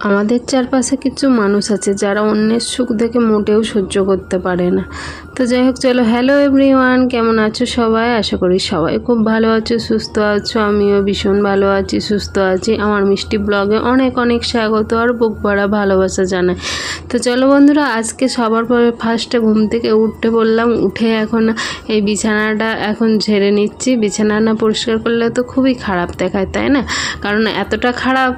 আমাদের চারপাশে কিছু মানুষ আছে যারা অন্যের সুখ দেখে মোটেও সহ্য করতে পারে না। তো যাই হোক, চলো হ্যালো এভরিওয়ান কেমন আছো সবাই? আশা করি সবাই খুব ভালো আছো, সুস্থ আছো, আমিও ভীষণ ভালো আছি, সুস্থ আছি। আমার মিষ্টি ব্লগে অনেক অনেক স্বাগত আর বুক ভরা ভালোবাসা জানাই। তো চলো বন্ধুরা, আজকে সবার পরে ফার্স্টে ঘুম থেকে উঠতে বললাম, উঠে এখন এই বিছানাটা এখন ঝেড়ে নিচ্ছি। বিছানা না পরিষ্কার করলে তো খুবই খারাপ দেখায়, তাই না? কারণ এতটা খারাপ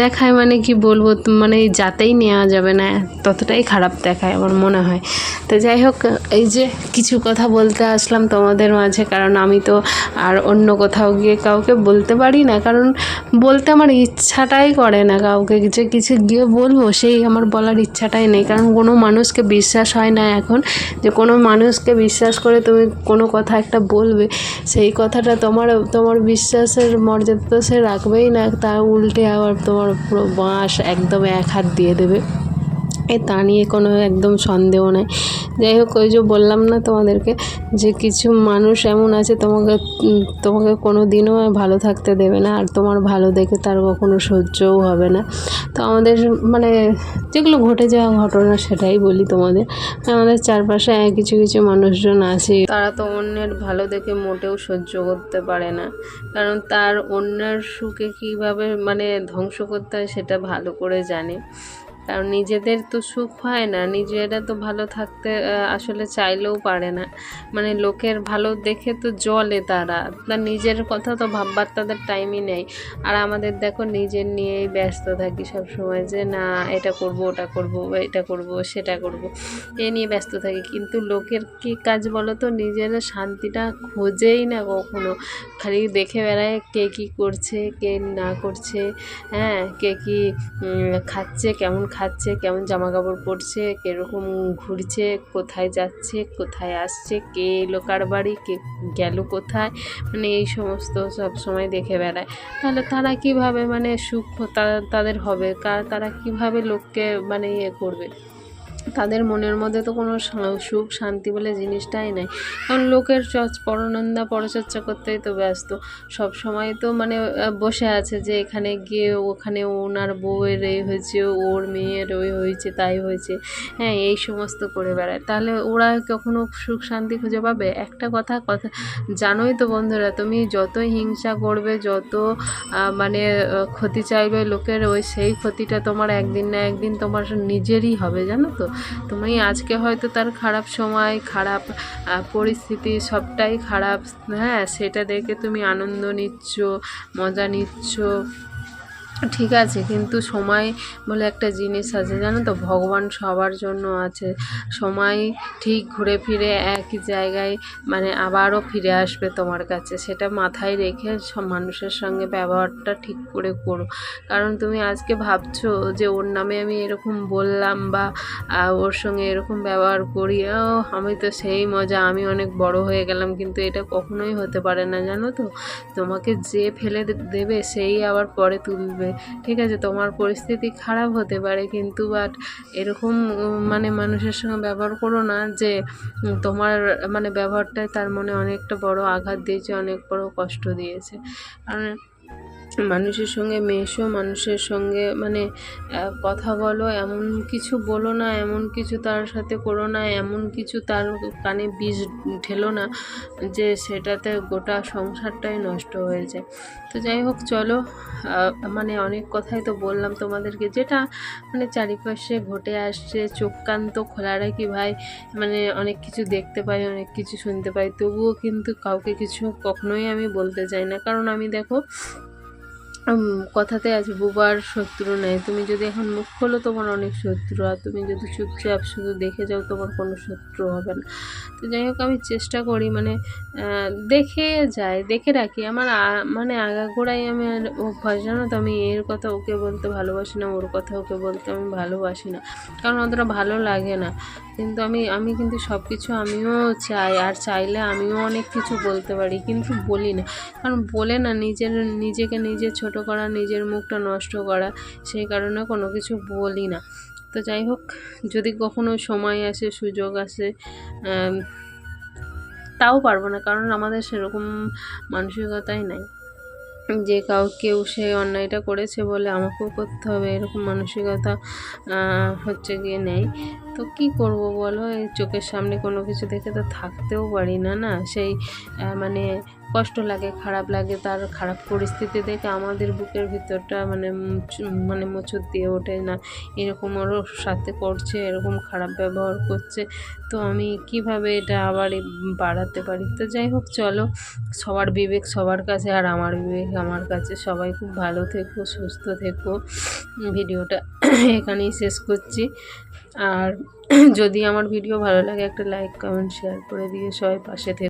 দেখায় মানে কি বলব মানে যাতেই নেওয়া যাবে না, ততটাই খারাপ দেখায় আমার মনে হয়। তো যাই হোক এই যে কিছু কথা বলতে আসলাম তোমাদের মাঝে, কারণ আমি তো আর অন্য কোথাও গিয়ে কাউকে বলতে পারি না। কারণ বলতে আমার ইচ্ছাটাই করে না কাউকে, যে কিছু গিয়ে বলব সেই আমার বলার ইচ্ছাটাই নেই। কারণ কোনো মানুষকে বিশ্বাস হয় না এখন যে কোনো মানুষকে বিশ্বাস করে তুমি কোনো কথা একটা বলবে। সেই কথাটা তোমার তোমার বিশ্বাসের মর্যাদা তো সে রাখবেই না তার উল্টে আবার তোমার পুরো বাঁশ একদম এক হাত দিয়ে দেবে। এ তা নিয়ে কোনো একদম সন্দেহ নাই। যাই হোক, ওই যে বললাম না তোমাদেরকে যে কিছু মানুষ এমন আছে তোমাকে তোমাকে কোনো দিনও ভালো থাকতে দেবে না, আর তোমার ভালো দেখে তার কখনো সহ্যও হবে না। তো আমাদের মানে যেগুলো ঘটে যাওয়া ঘটনা সেটাই বলি তোমাদের। আমাদের চারপাশে কিছু কিছু মানুষজন আছে, তারা তো অন্যের ভালো দেখে মোটেও সহ্য করতে পারে না। কারণ তার অন্যের সুখে কীভাবে মানে ধ্বংস করতে হয় সেটা ভালো করে জানে। কারণ নিজেদের তো সুখ হয় না, নিজেরা তো ভালো থাকতে আসলে চাইলেও পারে না। মানে লোকের ভালো দেখে তো জলে তারা। তার নিজের কথা তো ভাববার তাদের টাইমই নেই। আর আমাদের দেখো নিজের নিয়েই ব্যস্ত থাকি সব সময় যে, না, এটা করব, ওটা করব, এটা করব, সেটা করব। এ নিয়ে ব্যস্ত থাকি। কিন্তু লোকের কি কাজ বলো তো? নিজের শান্তিটা খোঁজেই না কখনো। খালি দেখে বেড়ায় কে কী করছে, কে না করছে হ্যাঁ কে কী খাচ্ছে, কেমন খাচ্ছে, কেমন জামা কাপড় পরছে, কীরকম ঘুরছে, কোথায় যাচ্ছে, কোথায় আসছে, কে এলো কার বাড়ি, কে গেল কোথায় মানে এই সমস্ত সব সময় দেখে বেড়ায়। তাহলে তারা কীভাবে মানে সুখ তাদের হবে? কার তারা কীভাবে লোককে মানে ইয়ে করবে? তাদের মনের মধ্যে তো কোনো সুখ, শান্তি বলে জিনিসটাই নাই। কারণ লোকের পরনন্দা, পরচর্চা করতেই তো ব্যস্ত। সব সময় তো মানে বসে আছে যে এখানে গিয়ে ওখানে ওনার বউয়ের এই হয়েছে, ওর মেয়ের ওই হয়েছে, তাই হয়েছে। হ্যাঁ এই সমস্ত করে বেড়ায়। তাহলে ওরা কখনো সুখ, শান্তি খুঁজে পাবে? একটা কথা কথা জানোই তো বন্ধুরা, তুমি যতই হিংসা করবে, যত মানে ক্ষতি চাইবে লোকের, ওই সেই ক্ষতিটা তোমার একদিন না একদিন তোমার নিজেরই হবে, জানো তো? তুমি আজকে হয়তো তার খারাপ সময়, খারাপ পরিস্থিতি সবটাই খারাপ। হ্যাঁ সেটা দেখে তুমি আনন্দ নিচ্ছ, মজা নিচ্ছ। ঠিক আছে, কিন্তু সময় বলে একটা জিনিস আছে, জানো তো? ভগবান সবার জন্য আছে। সময় ঠিক ঘুরে ফিরে একই জায়গায় মানে আবারও ফিরে আসবে তোমার কাছে। সেটা মাথায় রেখে সব মানুষের সঙ্গে ব্যবহারটা ঠিক করে করো। কারণ তুমি আজকে ভাবছ যে ওর নামে আমি এরকম বললাম বা ওর সঙ্গে এরকম ব্যবহার করি, ও, আমি তো সেই মজা, আমি অনেক বড় হয়ে গেলাম, কিন্তু এটা কখনোই হতে পারে না, জানো তো? তোমাকে যে ফেলে দেবে, সেই আবার পরে তুলবে। ঠিক আছে, তোমার পরিস্থিতি খারাপ হতে পারে কিন্তু বাট এরকম মানে মানুষের সঙ্গে ব্যবহার করো না যে তোমার মানে ব্যবহারটাই তার মনে অনেকটা বড় আঘাত দিয়েছে, অনেক বড় কষ্ট দিয়েছে। কারণ মানুষের সঙ্গে মেশো, মানুষের সঙ্গে মানে কথা বলো, এমন কিছু বলো না, এমন কিছু তার সাথে করো না, এমন কিছু তার কানে বিষ ঢেলো না যে সেটাতে গোটা সংসারটাই নষ্ট হয়ে যায় তো যাই হোক, চলো মানে অনেক কথাই তো বললাম তোমাদেরকে, যেটা মানে চারিপাশে ঘটে আসছে, চোখ কান তো খোলা রাখি ভাই মানে অনেক কিছু দেখতে পাই, অনেক কিছু শুনতে পাই, তবুও কিন্তু কাউকে কিছু কখনোই আমি বলতে চাই না। কারণ আমি দেখো কথাতে আছে বুবার শত্রু নেই। তুমি যদি এখন মুখ খোলো, তোমার অনেক শত্রু। আর তুমি যদি চুপচাপ শুধু দেখে যাও, তোমার কোনো শত্রু হবে না। তো যাই হোক, আমি চেষ্টা করি মানে দেখে যাই, দেখে রাখি। আমার মানে আগাগোড়াই আমি অভ্যাস, জানো তো? আমি এর কথা ওকে বলতে ভালোবাসি না, ওর কথা ওকে বলতে আমি ভালোবাসি না। কারণ অতটা ভালো লাগে না। কিন্তু আমি আমি কিন্তু সব কিছু আমিও চাই, আর চাইলে আমিও অনেক কিছু বলতে পারি, কিন্তু বলি না। কারণ বলে না, নিজের, নিজেকে নিজে ছোট করা, নিজের মুখটা নষ্ট করা, সেই কারণে কোনো কিছু বলি না। তো যাই হোক, যদি কখনো সময় আসে, সুযোগ আসে তাও পারব না, কারণ আমাদের সেরকম মানসিকতাই নাই। যে কাউ কেউ সে অন্যায়টা করেছে বলে আমাকেও করতে হবে, এরকম মানসিকতা হচ্ছে গিয়ে নেই। তো কি করব বলো? এই চোখের সামনে কোনো কিছু দেখে তো থাকতেও পারি না না? সেই মানে কষ্ট লাগে, খারাপ লাগে তার খারাপ পরিস্থিতি দেখে আমাদের বুকের ভিতরটা মানে মানে মোচড় দিয়ে ওঠে না। এরকম ওরও সাথে করছে, এরকম খারাপ ব্যবহার করছে। তো আমি কীভাবে এটা আবার বাড়াতে পারি? তো যাই হোক, চলো। সবার বিবেক সবার কাছে আর আমার বিবেক আমার কাছে। সবাই খুব ভালো থেকো, সুস্থ থেকো। ভিডিওটা এখানেই শেষ করছি। আর যদি আমার ভিডিও ভালো লাগে, একটা লাইক কমেন্ট শেয়ার করে দিয়ে সবাই পাশে থেকো।